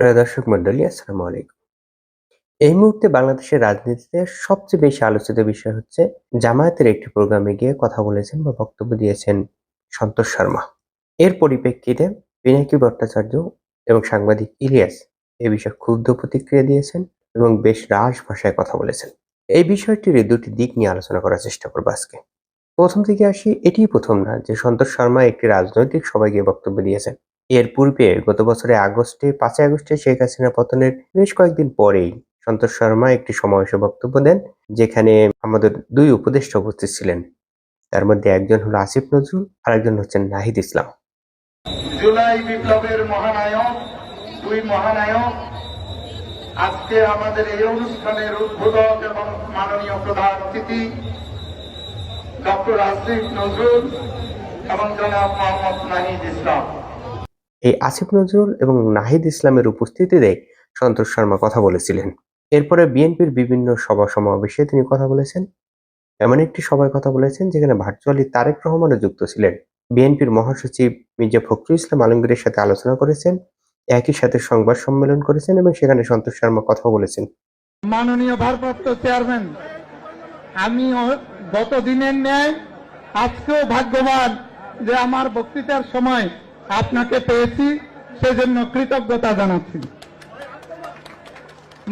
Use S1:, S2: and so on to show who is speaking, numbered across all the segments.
S1: দর্শক মন্ডলী আসসালামু আলাইকুম। এই মুহূর্তে বাংলাদেশের রাজনীতিতে সবচেয়ে বেশি আলোচিত বিষয় হচ্ছে জামায়াতের একটি প্রোগ্রামে গিয়ে কথা বলেছেন বা বক্তব্য দিয়েছেন সন্তোষ শর্মা। এর পরিপ্রেক্ষিতে পিনাকি ভট্টাচার্য এবং সাংবাদিক ইলিয়াস এ বিষয়ে ক্ষুব্ধ প্রতিক্রিয়া দিয়েছেন এবং বেশ রাস ভাষায় কথা বলেছেন। এই বিষয়টির দুটি দিক নিয়ে আলোচনা করার চেষ্টা করব আজকে। প্রথম থেকে আসি, এটিই প্রথম না, যে সন্তোষ শর্মা একটি রাজনৈতিক সভায় গিয়ে বক্তব্য দিয়েছেন। এর পূর্বে গত বছরের আগস্টে, পাঁচই আগস্টে শেখ হাসিনা পতনের বেশ কয়েকদিন পরেই সন্তোষ শর্মা একটি সমাবেশে বক্তব্য দেন, যেখানে আমাদের দুই উপদেষ্টা উপস্থিত ছিলেন। তার মধ্যে একজন হলো আসিফ নজরুল আর একজন হচ্ছেন নাহিদ ইসলাম।
S2: জুলাই বিপ্লবের মহানায়ক, দুই মহানায়ক, আজকে আমাদের এই অনুষ্ঠানের উদ্বোধক এবং মাননীয় প্রধান অতিথি ডক্টর আসিফ নজরুল এবং জনাব মোহাম্মদ নাহিদ ইসলাম।
S1: এই আসিফ নজরুল এবং নাহিদ ইসলামের উপস্থিতিতে সন্তোষ শর্মা কথা বলেছিলেন। এরপরে বিএনপির বিভিন্ন সভা সমাবেশে তিনি কথা বলেছেন। এমন একটি সভায় কথা বলেছেন যেখানে ভার্চুয়ালি তারেক রহমানও যুক্ত ছিলেন। বিএনপির মহাসচিব মির্জা ফখরুল ইসলাম আলমগীরের সাথে আলোচনা করেছেন, একই সাথে সংবাদ সম্মেলন করেছেন এবং সেখানে সন্তোষ শর্মা কথা বলেছেন।
S3: মাননীয় ভারপ্রাপ্ত চেয়ারম্যান, আমি গত দিনের ন্যায় আজকেও ভাগ্যবান যে আমার বক্তৃতার সময় আপনাকে পেয়েছি, সেজন্য কৃতজ্ঞতা জানাচ্ছি।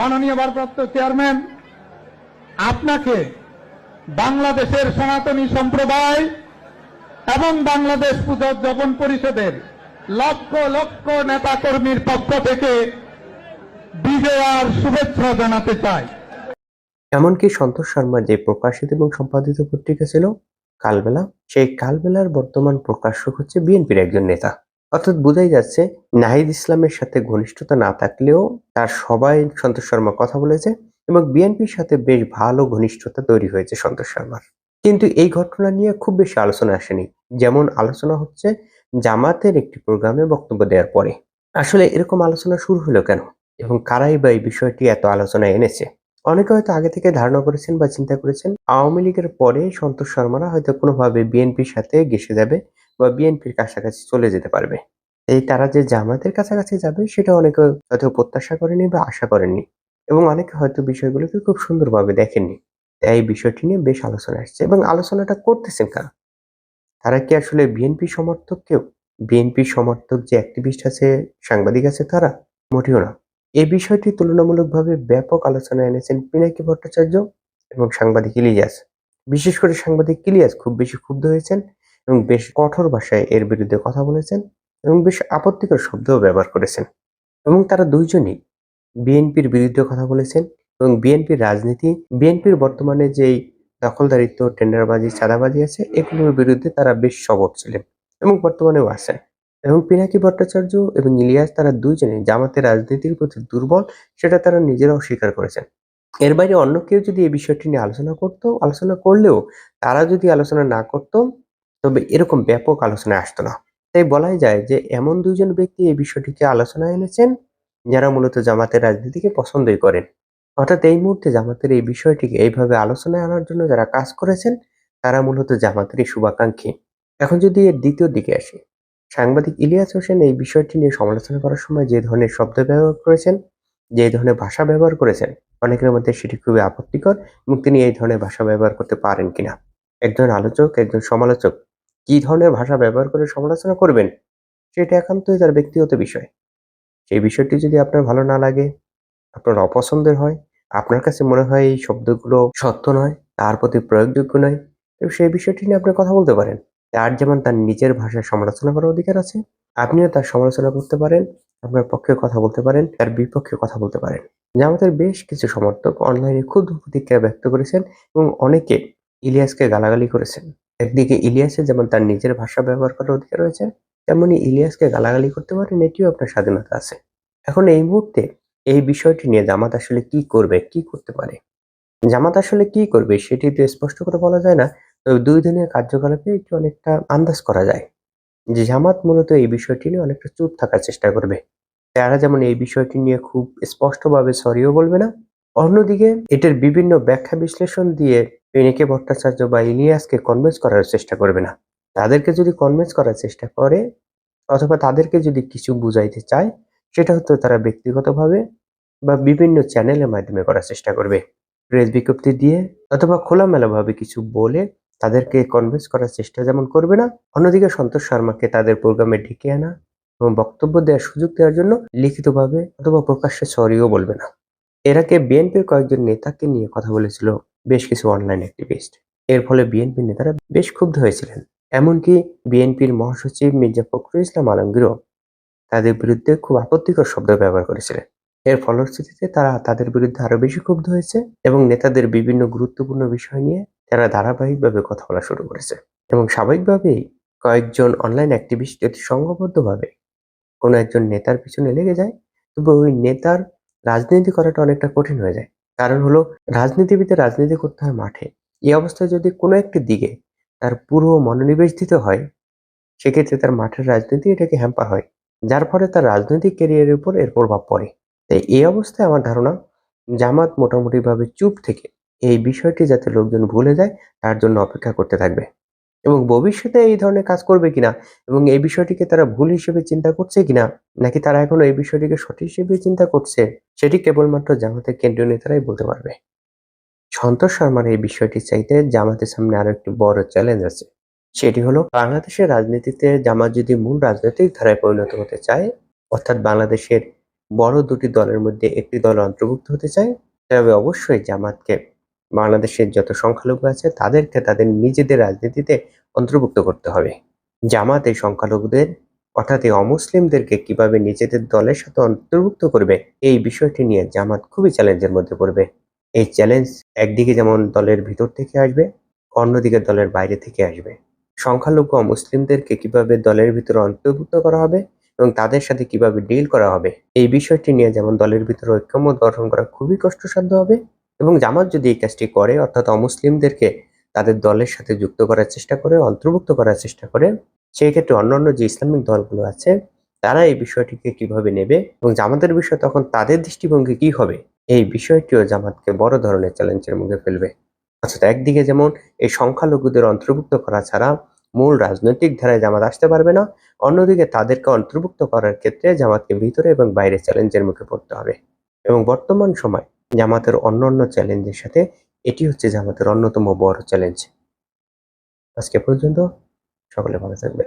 S3: মাননীয় ভারপ্রাপ্ত চেয়ারম্যান, আপনাকে বাংলাদেশের সনাতনী সম্প্রদায় এবং বাংলাদেশ পুজোজ্জীবন পরিষদের লক্ষ লক্ষ নেতাকর্মীর পক্ষ থেকে বিজয় আর শুভেচ্ছা জানাতে চাই।
S1: এমনকি সন্তোষ শর্মা যে প্রকাশিত এবং সম্পাদিত পত্রিকা ছিল, কালবেলা, সেই কালবেলার বর্তমান প্রকাশক হচ্ছে বিএনপির একজন নেতা। অর্থাৎ বোঝাই যাচ্ছে, নাহিদ ইসলামের সাথে ঘনিষ্ঠতা না থাকলেও তার সবাই সন্তোষ শর্মা কথা বলেছে এবং বিএনপির সাথে বেশ ভালো ঘনিষ্ঠতা তৈরি হয়েছে সন্তোষ শর্মার। কিন্তু এই ঘটনা নিয়ে খুব বেশি আলোচনা আসেনি। যেমন আলোচনা হচ্ছে জামাতের একটি প্রোগ্রামে বক্তব্য দেওয়ার পরে। আসলে এরকম আলোচনা শুরু হলো কেন? এবং কারাই বা এই বিষয়টি এত আলোচনা এনেছে? অনেকে হয়তো আগে থেকে ধারণা করেছেন বা চিন্তা করেছেন, আওয়ামী লীগের পরে সন্তোষ শর্মারা হয়তো কোনোভাবে বিএনপির সাথে ঘেসে যাবে বা বিএনপির কাছাকাছি চলে যেতে পারবে। এই তারা যে জামাতের কাছাকাছি যাবে, সেটা অনেকে হয়তো প্রত্যাশা করেনি বা আশা করেননি এবং অনেকে হয়তো বিষয়গুলোকে খুব সুন্দরভাবে দেখেননি। এই বিষয়টি নিয়ে বেশ আলোচনা আসছে এবং আলোচনাটা করতেছেন কারা? তারা কি আসলে বিএনপি সমর্থক কেউ? বিএনপি সমর্থক যে অ্যাক্টিভিস্ট আছে, সাংবাদিক আছে তারা? মোটেও না। এই বিষয়টি তুলনামূলকভাবে ব্যাপক আলোচনা এনেছেন পিনাকি ভট্টাচার্য এবং সাংবাদিক ইলিয়াস। বিশেষ করে সাংবাদিক ইলিয়াস খুব বেশি ক্ষুব্ধ হয়েছেন এবং বেশ কঠোর ভাষায় এর বিরুদ্ধে কথা বলেছেন এবং বেশ আপত্তিকর শব্দও ব্যবহার করেছেন এবং তারা দুইজনই বিএনপির বিরুদ্ধে কথা বলেছেন এবং বিএনপির রাজনীতি, বিএনপির বর্তমানে যেই দখলদারিত্ব, টেন্ডারবাজি, চাঁদাবাজি আছে, এগুলোর বিরুদ্ধে তারা বেশ সবক ছিলেন এবং বর্তমানেও আছেন এবং পিনাকি ভট্টাচার্য এবং ইলিয়াস তারা দুইজনে জামাতের রাজনীতির প্রতি দুর্বল, সেটা তারা নিজেরাও স্বীকার করেছেন। এর বাইরে অন্য কেউ যদি এই বিষয়টি নিয়ে আলোচনা করত, আলোচনা করলেও তারা যদি আলোচনা না করত তবে এরকম ব্যাপক আলোচনায় আসতো না। তাই বলাই যায় যে, এমন দুইজন ব্যক্তি এই বিষয়টিকে আলোচনায় এনেছেন যারা মূলত জামাতের রাজনীতিকে পছন্দই করেন। অর্থাৎ এই মুহূর্তে জামাতের এই বিষয়টিকে এইভাবে আলোচনায় আনার জন্য যারা কাজ করেছেন, তারা মূলত জামাতেরই শুভাকাঙ্ক্ষী। এখন যদি এর দ্বিতীয় দিকে আসি, সাংবাদিক ইলিয়াস হোসেন এই বিষয়টি নিয়ে সমালোচনা করার সময় যে ধরনের শব্দ ব্যবহার করেছেন, যে ধরনের ভাষা ব্যবহার করেছেন, অনেকের মধ্যে সেটি খুবই আপত্তিকর এবং তিনি এই ধরনের ভাষা ব্যবহার করতে পারেন কিনা। একজন আলোচক, একজন সমালোচক কি ধরনের ভাষা ব্যবহার করে সমালোচনা করবেন, সেটা একান্তই তার ব্যক্তিগত বিষয়। সেই বিষয়টি যদি আপনার ভালো না লাগে, আপনার অপছন্দের হয়, আপনার কাছে মনে হয় এই শব্দগুলো সত্য নয়, তার প্রতি প্রয়োগযোগ্য নয়, তো সেই বিষয়টি নিয়ে আপনি কথা বলতে পারেন। তার যেমন তার নিজের ভাষায় সমালোচনা করার অধিকার আছে, আপনিও তার সমালোচনা করতে পারেন, আপনার পক্ষে কথা বলতে পারেন, তার বিপক্ষে কথা বলতে পারেন। জামাতের বেশ কিছু সমর্থক অনলাইনে ক্ষুদ্র প্রতিক্রিয়া ব্যক্ত করেছেন এবং অনেকে ইলিয়াসকে গালাগালি করেছেন। একদিকে ইলিয়াসের যেমন তার নিজের ভাষা ব্যবহার করার অধিকার রয়েছে, তেমনি ইলিয়াসকে গালাগালি করতে পারেন, এটিও আপনার স্বাধীনতা আছে। এখন এই মুহূর্তে এই বিষয়টি নিয়ে জামাত আসলে কি করবে, কি করতে পারে? জামাত আসলে কি করবে সেটি তো স্পষ্ট করে বলা যায় না, তবে দুই দিনের কার্যকলাপে একটু অনেকটা আন্দাজ করা যায় যে জামাত মূলত এই বিষয়টি নিয়ে অনেকটা চুপ থাকার চেষ্টা করবে। তারা যেমন এই বিষয়টি নিয়ে খুব স্পষ্টভাবে সরিও বলবে না, অন্যদিকে এটার বিভিন্ন ব্যাখ্যা বিশ্লেষণ দিয়ে পিনেকে ভট্টাচার্য বা ইলিয়াসকে কনভিন্স করার চেষ্টা করবে না। তাদেরকে যদি কনভিন্স করার চেষ্টা করে, অথবা তাদেরকে যদি কিছু বুঝাইতে চায়, সেটা হয়তো তারা ব্যক্তিগতভাবে বা বিভিন্ন চ্যানেলের মাধ্যমে করার চেষ্টা করবে। প্রেস বিজ্ঞপ্তি দিয়ে অথবা খোলামেলাভাবে কিছু বলে তাদেরকে কনভিন্স করার চেষ্টা যেমন করবে না, অন্যদিকে সন্তোষ শর্মাকে তাদের প্রোগ্রামে ডেকে আনা এবং বক্তব্য দেওয়ার সুযোগ দেওয়ার জন্য লিখিতভাবে অথবা প্রকাশ্যে সরিও বলবে না। এরাকে বিএনপির কয়েকজন নেতাকে নিয়ে কথা বলেছিল বেশ কিছু অনলাইন অ্যাক্টিভিস্ট এর ফলে বিএনপির নেতারা বেশ ক্ষুব্ধ হয়েছিলেন। এমনকি বিএনপির মহাসচিব মির্জা ফখরুল ইসলাম আলমগীরও তাদের বিরুদ্ধে খুব আপত্তিকর শব্দ ব্যবহার করেছিলেন। এর ফলশ্রুতিতে তারা তাদের বিরুদ্ধে আরও বেশি ক্ষুব্ধ হয়েছে এবং নেতাদের বিভিন্ন গুরুত্বপূর্ণ বিষয় নিয়ে তারা ধারাবাহিকভাবে কথা বলা শুরু করেছে। এবং স্বাভাবিকভাবেই কয়েকজন অনলাইন অ্যাক্টিভিস্ট যদি সংঘবদ্ধভাবে কোনো একজন নেতার পিছনে লেগে যায়, তবে ওই নেতার রাজনীতি করাটা অনেকটা কঠিন হয়ে যায়। কারণ হলো রাজনীতিবিদে রাজনীতি করতে হয় মাঠে। এই অবস্থায় যদি কোনো একটি দিকে তার পুরো মনোনিবেশ দিতে হয়, সেক্ষেত্রে তার মাঠের রাজনীতি এটাকে হ্যাম্পার হয়, যার ফলে তার রাজনৈতিক ক্যারিয়ারের উপর এর প্রভাব পড়ে। তাই এই অবস্থায় আমার ধারণা, জামাত মোটামুটিভাবে চুপ থেকে এই বিষয়টি যাতে লোকজন ভুলে যায়, তার জন্য অপেক্ষা করতে থাকবে। এবং ভবিষ্যতে এই ধরনের কাজ করবে কিনা এবং এই বিষয়টিকে তারা ভুল হিসেবে চিন্তা করছে কিনা, নাকি তারা এখনও এই বিষয়টিকে সঠিক হিসেবে চিন্তা করছে, সেটি কেবলমাত্র জামাতের কেন্দ্রীয় নেতারাই বলতে পারবে। সন্তোষ শর্মার এই বিষয়টি চাইতে জামাতের সামনে আরও একটি বড় চ্যালেঞ্জ আছে। সেটি হলো, বাংলাদেশের রাজনীতিতে জামাত যদি মূল রাজনৈতিক ধারায় পরিণত হতে চায়, অর্থাৎ বাংলাদেশের বড় দুটি দলের মধ্যে একটি দল অন্তর্ভুক্ত হতে চায়, তবে অবশ্যই জামাতকে বাংলাদেশের যত সংখ্যালঘু আছে, তাদেরকে তাদের নিজেদের রাজনীতিতে অন্তর্ভুক্ত করতে হবে। জামাত এই সংখ্যালঘুদের, অর্থাৎ এই অমুসলিমদেরকে কীভাবে নিজেদের দলের সাথে অন্তর্ভুক্ত করবে, এই বিষয়টি নিয়ে জামাত খুবই চ্যালেঞ্জের মধ্যে পড়বে। এই চ্যালেঞ্জ একদিকে যেমন দলের ভিতর থেকে আসবে, অন্যদিকে দলের বাইরে থেকে আসবে। সংখ্যালঘু মুসলিমদেরকে কীভাবে দলের ভিতরে অন্তর্ভুক্ত করা হবে এবং তাদের সাথে কীভাবে ডিল করা হবে, এই বিষয়টি নিয়ে যেমন দলের ভিতরে ঐক্যমত গঠন করা খুবই কষ্টসাধ্য হবে এবং জামাত যদি এই কাজটি করে, অর্থাৎ অমুসলিমদেরকে তাদের দলের সাথে যুক্ত করার চেষ্টা করে, অন্তর্ভুক্ত করার চেষ্টা করে, সেই ক্ষেত্রে অন্যান্য যে ইসলামিক দলগুলো আছে, তারা এই বিষয়টিকে কীভাবে নেবে এবং জামাতের বিষয় তখন তাদের দৃষ্টিভঙ্গি কি হবে, এই বিষয়টিও জামাতকে বড় ধরনের চ্যালেঞ্জের মুখে ফেলবে। অর্থাৎ একদিকে যেমন এই সংখ্যালঘুদের অন্তর্ভুক্ত করা ছাড়া মূল রাজনৈতিক ধারায় জামাত আসতে পারবে না, অন্যদিকে তাদেরকে অন্তর্ভুক্ত করার ক্ষেত্রে জামাতকে ভিতরে এবং বাইরে চ্যালেঞ্জের মুখে পড়তে হবে। এবং বর্তমান সময় জামাতের অন্য অন্য চ্যালেঞ্জের সাথে এটি হচ্ছে জামাতের অন্যতম বড় চ্যালেঞ্জ। আজকে পর্যন্ত সকলে ভালো থাকবে